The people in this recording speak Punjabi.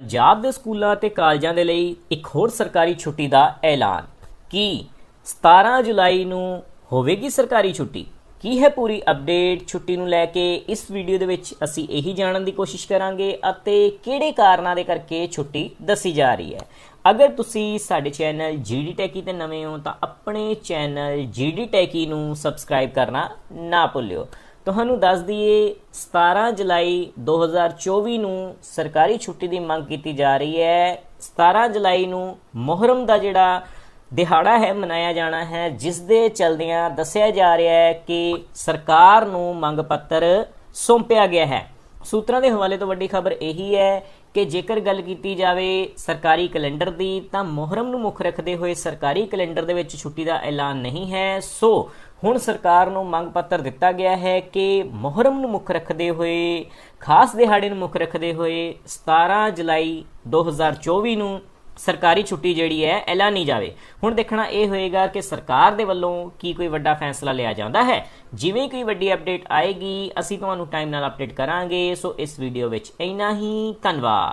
ਪੰਜਾਬ ਦੇ ਸਕੂਲਾਂ ਅਤੇ ਕਾਲਜਾਂ ਦੇ ਲਈ ਇੱਕ ਹੋਰ ਸਰਕਾਰੀ ਛੁੱਟੀ ਦਾ ਐਲਾਨ। ਕੀ 17 ਜੁਲਾਈ ਨੂੰ ਹੋਵੇਗੀ ਸਰਕਾਰੀ ਛੁੱਟੀ? ਕੀ ਹੈ ਪੂਰੀ ਅਪਡੇਟ ਛੁੱਟੀ ਨੂੰ ਲੈ ਕੇ? ਇਸ ਵੀਡੀਓ ਦੇ ਵਿੱਚ ਅਸੀਂ ਇਹੀ ਜਾਣਨ ਦੀ ਕੋਸ਼ਿਸ਼ ਕਰਾਂਗੇ ਅਤੇ ਕਿਹੜੇ ਕਾਰਨਾਂ ਦੇ ਕਰਕੇ ਛੁੱਟੀ ਦੱਸੀ ਜਾ ਰਹੀ ਹੈ। ਅਗਰ ਤੁਸੀਂ ਸਾਡੇ ਚੈਨਲ ਜੀਡੀ ਟੈਕੀ ਤੇ ਨਵੇਂ ਹੋ ਤਾਂ ਆਪਣੇ ਚੈਨਲ ਜੀਡੀ ਟੈਕੀ ਨੂੰ ਸਬਸਕ੍ਰਾਈਬ ਕਰਨਾ ਨਾ ਭੁੱਲਿਓ। ਤੁਹਾਨੂੰ ਦੱਸ ਦਈਏ 17 ਜੁਲਾਈ 2024 ਨੂੰ ਸਰਕਾਰੀ ਛੁੱਟੀ ਦੀ ਮੰਗ ਕੀਤੀ ਜਾ ਰਹੀ ਹੈ। 17 ਜੁਲਾਈ ਨੂੰ ਮੁਹਰਮ ਦਾ ਜਿਹੜਾ ਦਿਹਾੜਾ ਹੈ, ਮਨਾਇਆ ਜਾਣਾ ਹੈ, ਜਿਸ ਦੇ ਚਲਦਿਆਂ ਦੱਸਿਆ ਜਾ ਰਿਹਾ ਹੈ ਕਿ ਸਰਕਾਰ ਨੂੰ ਮੰਗ ਪੱਤਰ ਸੌਂਪਿਆ ਗਿਆ ਹੈ। ਸੂਤਰਾਂ ਦੇ ਹਵਾਲੇ ਤੋਂ ਵੱਡੀ ਖਬਰ ਇਹੀ ਹੈ ਕਿ ਜੇਕਰ ਗੱਲ ਕੀਤੀ ਜਾਵੇ ਸਰਕਾਰੀ ਕੈਲੰਡਰ ਦੀ, ਤਾਂ ਮੁਹਰਮ ਨੂੰ ਮੁੱਖ ਰੱਖਦੇ ਹੋਏ ਸਰਕਾਰੀ ਕੈਲੰਡਰ ਦੇ ਵਿੱਚ ਛੁੱਟੀ ਦਾ ਐਲਾਨ ਨਹੀਂ ਹੈ। ਸੋ ਹੁਣ ਸਰਕਾਰ ਨੂੰ ਮੰਗ ਪੱਤਰ ਦਿੱਤਾ ਗਿਆ ਹੈ ਕਿ ਮੁਹਰਮ ਨੂੰ ਮੁੱਖ ਰੱਖਦੇ ਹੋਏ, ਖਾਸ ਦਿਹਾੜੇ ਨੂੰ ਮੁੱਖ ਰੱਖਦੇ ਹੋਏ 17 ਜੁਲਾਈ 2024 ਨੂੰ ਸਰਕਾਰੀ ਛੁੱਟੀ ਜਿਹੜੀ ਹੈ, ਐਲਾਨੀ ਜਾਵੇ। ਹੁਣ ਦੇਖਣਾ ਇਹ ਹੋਏਗਾ ਕਿ ਸਰਕਾਰ ਦੇ ਵੱਲੋਂ ਕੀ ਕੋਈ ਵੱਡਾ ਫੈਸਲਾ ਲਿਆ ਜਾਂਦਾ ਹੈ। ਜਿਵੇਂ ਕੋਈ ਵੱਡੀ ਅਪਡੇਟ ਆਏਗੀ, ਅਸੀਂ ਤੁਹਾਨੂੰ ਟਾਈਮ ਨਾਲ ਅਪਡੇਟ ਕਰਾਂਗੇ। ਸੋ ਇਸ ਵੀਡੀਓ ਵਿੱਚ ਇੰਨਾ ਹੀ। ਧੰਨਵਾਦ।